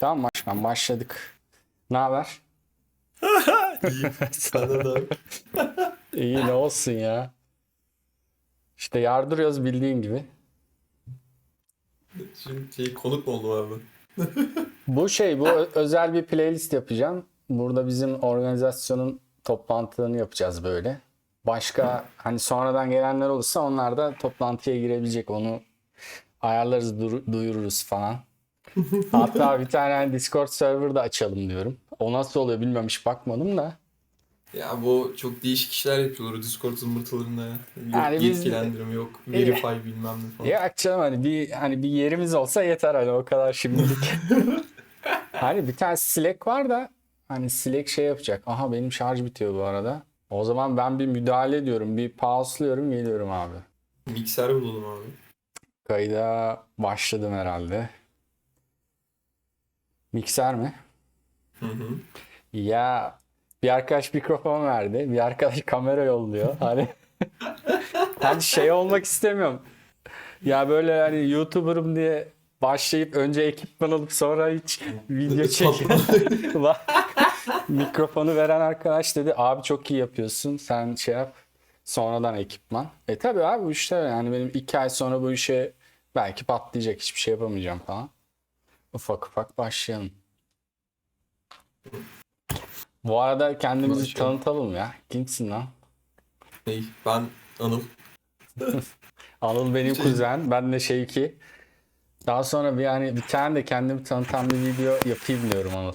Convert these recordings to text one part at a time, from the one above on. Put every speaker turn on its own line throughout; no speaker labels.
Tamam başkan başladık. Ne haber?
İyi. Sana da.
İyi ne olsun ya. İşte yardırıyoruz bildiğin gibi.
Şimdi şey, konuk mu oldum abi?
Bu şey bu özel bir playlist yapacağım. Burada bizim organizasyonun toplantılarını yapacağız böyle. Başka hani sonradan gelenler olursa onlar da toplantıya girebilecek. Onu ayarlarız, duyururuz falan. Hatta bir tane hani Discord server da açalım diyorum. O nasıl oluyor bilmiyorum hiç bakmadım da.
Ya bu çok değişik işler yapıyorlar o Discord zımbırtılarında. Yok
Yani biz-
yetkilendirme yok. Verify bilmem ne falan.
Ya canım hani bir hani bir yerimiz olsa yeter hani o kadar şimdilik. hani bir tane Slack var da hani Slack şey yapacak. Aha benim şarj bitiyor bu arada. O zaman ben bir müdahale ediyorum. Bir pause'luyorum geliyorum abi.
Mikser bulalım abi.
Kayda başladım herhalde. Mikser mi?
Hı hı.
Ya bir arkadaş mikrofon verdi. Bir arkadaş kamera yolluyor. Hani hani şey olmak istemiyorum. Ya böyle hani YouTuber'ım diye başlayıp önce ekipman alıp sonra hiç video çekip mikrofonu veren arkadaş dedi abi çok iyi yapıyorsun sen şey yap sonradan ekipman. E tabi abi bu işte yani benim iki ay sonra bu işe belki patlayacak hiçbir şey yapamayacağım falan. Ufak ufak başlayalım. Bu arada kendimizi
Başlayalım.
tanıtalım ya. Kimsin lan?
Ney? Ben Anıl.
Anıl benim
Şey-
kuzen. Ben de Şevki. Daha sonra bir yani bir tane de kendimi tanıtan bir video yapayım diyorum Anıl.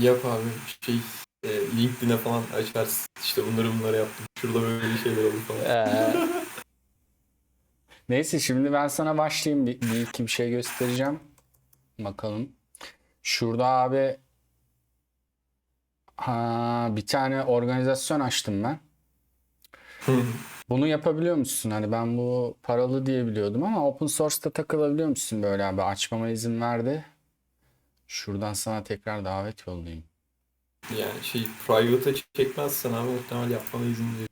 Yap abi. Şey e, LinkedIn'e falan açarsın. İşte bunları bunları yaptım. Şurada böyle şeyler oldu falan.
Ee, Neyse şimdi ben sana başlayayım. Bir, bir iki bir şey göstereceğim. Bakalım. Şurada abi ha, bir tane organizasyon açtım ben. Bunu yapabiliyor musun? Hani ben bu paralı diye biliyordum ama open source'ta takılabiliyor musun böyle abi? Açmama izin verdi. Şuradan sana tekrar davet yollayayım.
yani şey private'a çekmezsen abi muhtemelen yapmana izin veriyor.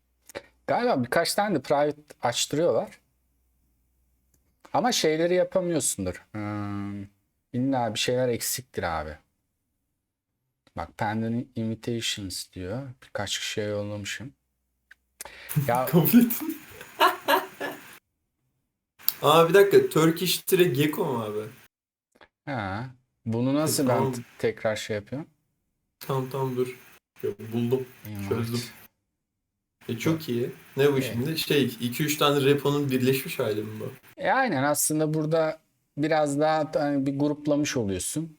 Galiba birkaç tane de private açtırıyorlar. Ama şeyleri yapamıyorsundur. Hmm, illa bir şeyler eksiktir abi. Bak pending invitations diyor. Birkaç kişiye yollamışım. Ya
ettin. Aa bir dakika. Turkish Tire Gecko mu abi?
ha, bunu nasıl ben
Tamam.
t- tekrar şey yapıyorum?
Tamam tamam dur. Buldum. Çözdüm. E, çok iyi. Ne bu
Evet.
şimdi? Şey 2-3 tane repo'nun birleşmiş hali mi bu?
E aynen aslında burada biraz daha hani bir gruplamış oluyorsun.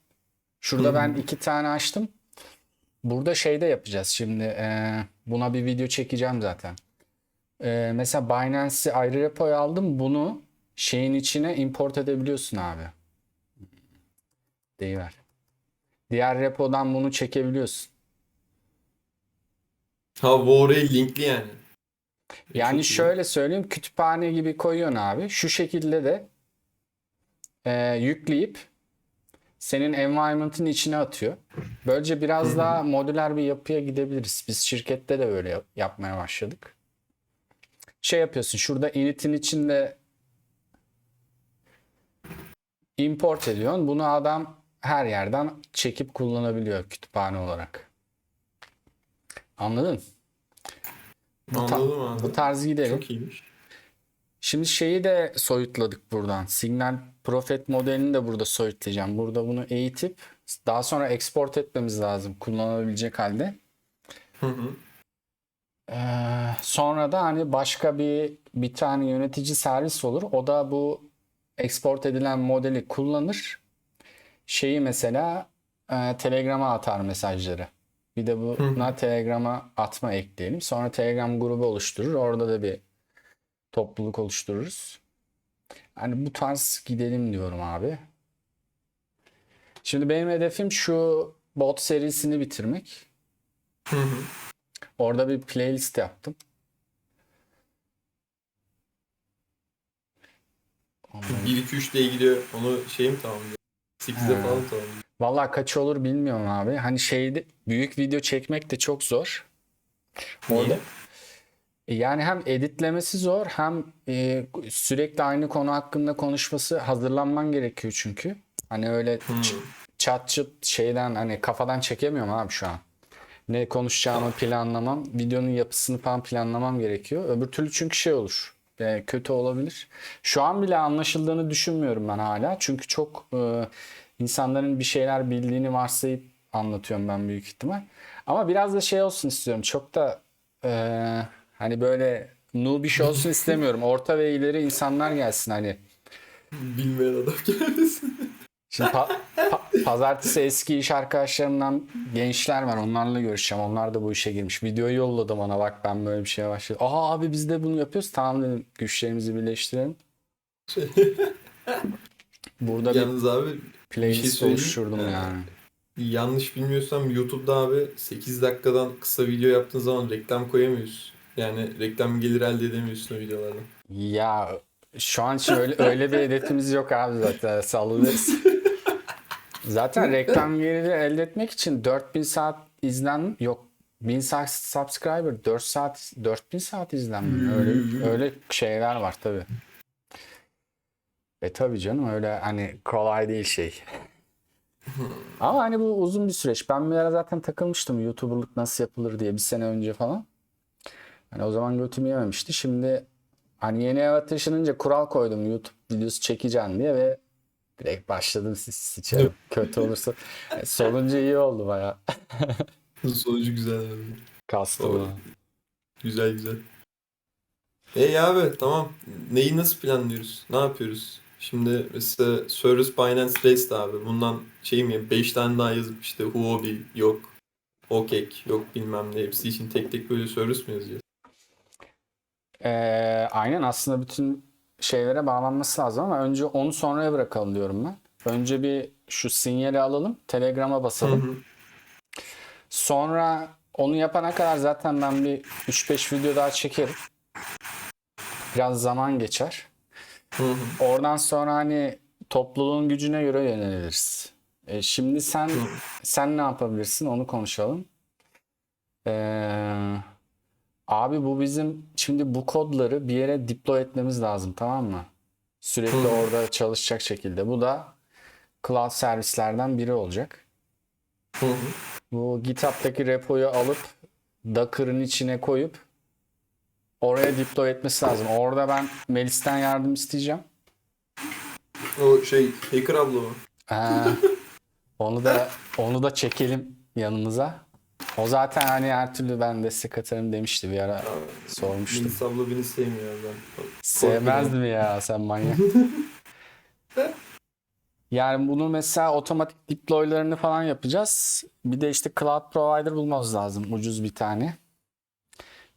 Şurada
Hı.
ben iki tane açtım. Burada şey de yapacağız şimdi. e, buna bir video çekeceğim zaten. E, mesela Binance'i ayrı repoya aldım. Bunu şeyin içine import edebiliyorsun abi. Deyiver. Diğer repodan bunu çekebiliyorsun.
Ha bu oraya linkli yani. E,
Yani
çok iyi.
şöyle söyleyeyim kütüphane gibi koyuyorsun abi. Şu şekilde de e, yükleyip senin environment'ın içine atıyor. Böylece biraz daha modüler bir yapıya gidebiliriz. Biz şirkette de böyle yap- yapmaya başladık. Şey yapıyorsun şurada init'in içinde import ediyorsun. Bunu adam her yerden çekip kullanabiliyor kütüphane olarak. Anladın?
Anladım abi.
bu tarz gidelim.
Çok iyiymiş.
Şimdi şeyi de soyutladık buradan. Signal Prophet modelini de burada soyutlayacağım. Burada bunu eğitip daha sonra export etmemiz lazım kullanabilecek halde.
Hı hı.
Ee, sonra da hani başka bir bir tane yönetici servis olur. O da bu export edilen modeli kullanır. Şeyi mesela e, Telegram'a atar mesajları. Bir de buna Telegram'a atma ekleyelim. Sonra Telegram grubu oluşturur. Orada da bir topluluk oluştururuz. Hani bu tarz gidelim diyorum abi. Şimdi benim hedefim şu bot serisini bitirmek. Orada bir playlist yaptım. Onları-
1-2-3 diye gidiyor. Onu şey mi tamamlıyor? 8'de
Ha.
falan tamamlıyor.
Vallahi kaç olur bilmiyorum abi. Hani şeyde büyük video çekmek de çok zor. Orada
Niye?
E, yani hem editlemesi zor hem e, sürekli aynı konu hakkında konuşması hazırlanman gerekiyor çünkü. Hani öyle
Hı.
çat çıt şeyden hani kafadan çekemiyorum abi şu an. Ne konuşacağımı planlamam, videonun yapısını falan planlamam gerekiyor. Öbür türlü çünkü şey olur. Yani kötü olabilir. Şu an bile anlaşıldığını düşünmüyorum ben hala. Çünkü çok e, insanların bir şeyler bildiğini varsayıp anlatıyorum ben büyük ihtimal. Ama biraz da şey olsun istiyorum. Çok da e, hani böyle noobish olsun istemiyorum. Orta ve ileri insanlar gelsin hani.
Bilmeyen adam gelmesin.
Şimdi pa- pa- pazartesi eski iş arkadaşlarımdan gençler var. Onlarla görüşeceğim. Onlar da bu işe girmiş. Videoyu yolladı bana bak ben böyle bir şeye başladım. Aa abi biz de bunu yapıyoruz. Tamam dedim güçlerimizi birleştirelim.
Şey,
Burada bir
Yalnız abi
playlist
şey
oluşturdum
Ee,
yani.
yanlış bilmiyorsam YouTube'da abi 8 dakikadan kısa video yaptığın zaman reklam koyamıyorsun. Yani reklam gelir elde edemiyorsun o videolardan.
Ya şu an için öyle, bir hedefimiz yok abi zaten. Sallarız. Zaten reklam geliri elde etmek için 4000 saat izlen yok 1000 saat subscriber 4 saat 4000 saat izlenme öyle öyle şeyler var tabi. E tabi canım öyle hani kolay değil şey. Ama hani bu uzun bir süreç. Ben bir ara zaten takılmıştım YouTuber'lık nasıl yapılır diye bir sene önce falan. Hani o zaman götümü yememişti. Şimdi hani yeni eve taşınınca kural koydum YouTube videosu çekeceğim diye ve direkt başladım siz sıçarım. Kötü olursa. E, Sonucu iyi oldu baya.
Sonucu güzel abi.
Kastı
Doğru.
bana.
Güzel güzel. İyi abi tamam. Neyi nasıl planlıyoruz? Ne yapıyoruz? Şimdi mesela Service Binance Race'de abi. Bundan şey mi 5 tane daha yazıp işte Huobi yok. Okek yok bilmem ne. Hepsi için tek tek böyle service mi yazacağız?
Ee, aynen aslında bütün şeylere bağlanması lazım ama önce onu sonraya bırakalım diyorum ben. Önce bir şu sinyali alalım. Telegram'a basalım.
hı.
Sonra onu yapana kadar zaten ben bir 3-5 video daha çekerim. Biraz zaman geçer.
Hı hı.
Oradan sonra hani topluluğun gücüne göre yöneliriz. E, şimdi sen sen ne yapabilirsin onu konuşalım. Ee, abi bu bizim şimdi bu kodları bir yere deploy etmemiz lazım tamam mı? Sürekli orada çalışacak şekilde. Bu da cloud servislerden biri olacak. Bu GitHub'daki repoyu alıp Docker'ın içine koyup oraya deploy etmesi lazım. Orada ben Melis'ten yardım isteyeceğim.
O şey Hacker abla mı?
Ee, onu da onu da çekelim yanımıza. O zaten hani her türlü ben destek atarım demişti bir ara sormuştum.
Melis abla beni sevmiyor ben.
Sevmez mi ya sen manyak? Yani bunu mesela otomatik deploylarını falan yapacağız. Bir de işte cloud provider bulmamız lazım ucuz bir tane.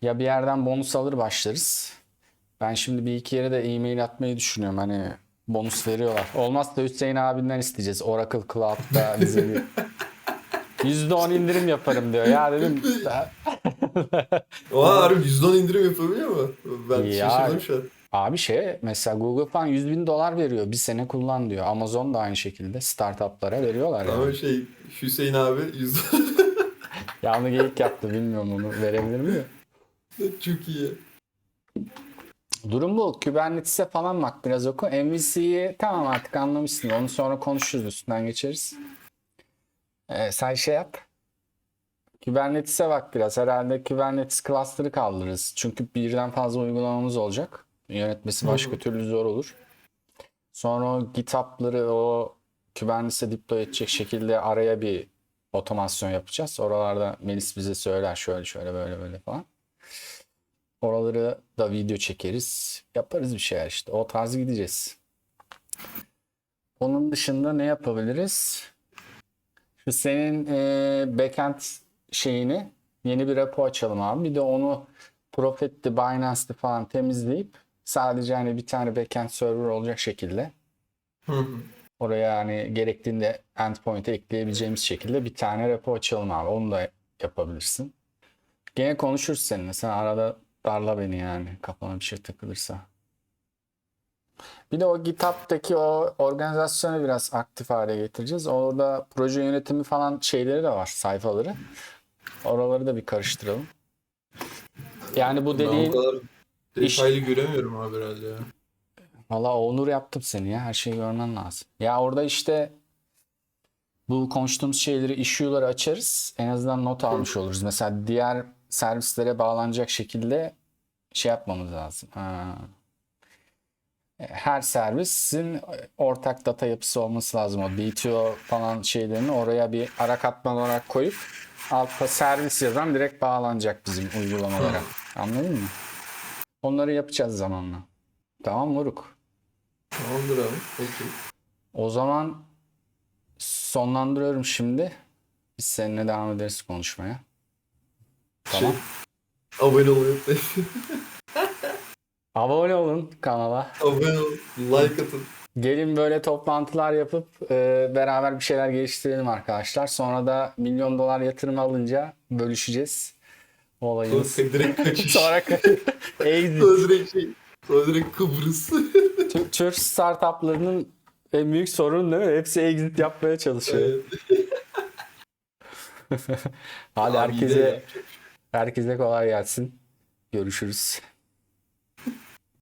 Ya bir yerden bonus alır başlarız. Ben şimdi bir iki yere de e-mail atmayı düşünüyorum. Hani bonus veriyorlar. Olmazsa Hüseyin abinden isteyeceğiz. Oracle Cloud'da bize bir %10 indirim yaparım diyor. Ya dedim
Oha harbi %10 indirim yapabiliyor mu? Ben
Ya.
şaşırdım şu an.
Abi şey mesela Google falan 100 bin dolar veriyor. Bir sene kullan diyor. Amazon da aynı şekilde startuplara veriyorlar yani.
Ama şey Hüseyin abi %10
Ya onu geyik yaptı bilmiyorum onu verebilir mi?
çok iyi.
Durum bu. Kubernetes'e falan bak biraz oku. MVC'yi tamam artık anlamışsın. Onu sonra konuşuruz üstünden geçeriz. Ee, sen şey yap. Kubernetes'e bak biraz. Herhalde Kubernetes cluster'ı kaldırırız. Çünkü birden fazla uygulamamız olacak. Yönetmesi başka türlü zor olur. Sonra o GitHub'ları o Kubernetes'e deploy edecek şekilde araya bir otomasyon yapacağız. Oralarda Melis bize söyler şöyle şöyle böyle böyle falan. Oraları da video çekeriz. Yaparız bir şeyler işte. O tarz gideceğiz. Onun dışında ne yapabiliriz? Şu senin e, backend şeyini yeni bir repo açalım abi. Bir de onu Prophet'ti, Binance'ti falan temizleyip sadece hani bir tane backend server olacak şekilde
Hı hı.
oraya hani gerektiğinde endpoint'e ekleyebileceğimiz şekilde bir tane repo açalım abi. Onu da yapabilirsin. Gene konuşuruz seninle. Sen arada darla beni yani kafana bir şey takılırsa. Bir de o GitHub'daki o organizasyonu biraz aktif hale getireceğiz. Orada proje yönetimi falan şeyleri de var, sayfaları. Oraları da bir karıştıralım. Yani bu
Ben o
dediğin
kadar
iş-
detaylı göremiyorum abi herhalde ya.
Valla onur yaptım seni ya. Her şeyi görmen lazım. Ya orada işte bu konuştuğumuz şeyleri, issue'ları açarız. En azından not almış oluruz. Mesela diğer servislere bağlanacak şekilde şey yapmamız lazım. Ha. Her servisin ortak data yapısı olması lazım. O DTO falan şeylerini oraya bir ara katman olarak koyup altta servis yazan direkt bağlanacak bizim uygulamalara. Anladın mı? Onları yapacağız zamanla. Tamam Moruk.
Tamamdır abi. Okey.
O zaman sonlandırıyorum şimdi. Biz seninle devam ederiz konuşmaya. Tamam.
Şey, abone unutmayın.
Abone olun kanala.
abone olun. Like atın.
Gelin böyle toplantılar yapıp e, beraber bir şeyler geliştirelim arkadaşlar. Sonra da milyon dolar yatırım alınca bölüşeceğiz olayımız.
Sonra direkt kaçış.
Sonra exit.
Sonra direkt şey. Sonra direkt Kıbrıs.
Tü- Türk startuplarının en büyük sorunu değil mi? Hepsi exit yapmaya çalışıyor. Hadi herkese
şey
herkese kolay gelsin. Görüşürüz.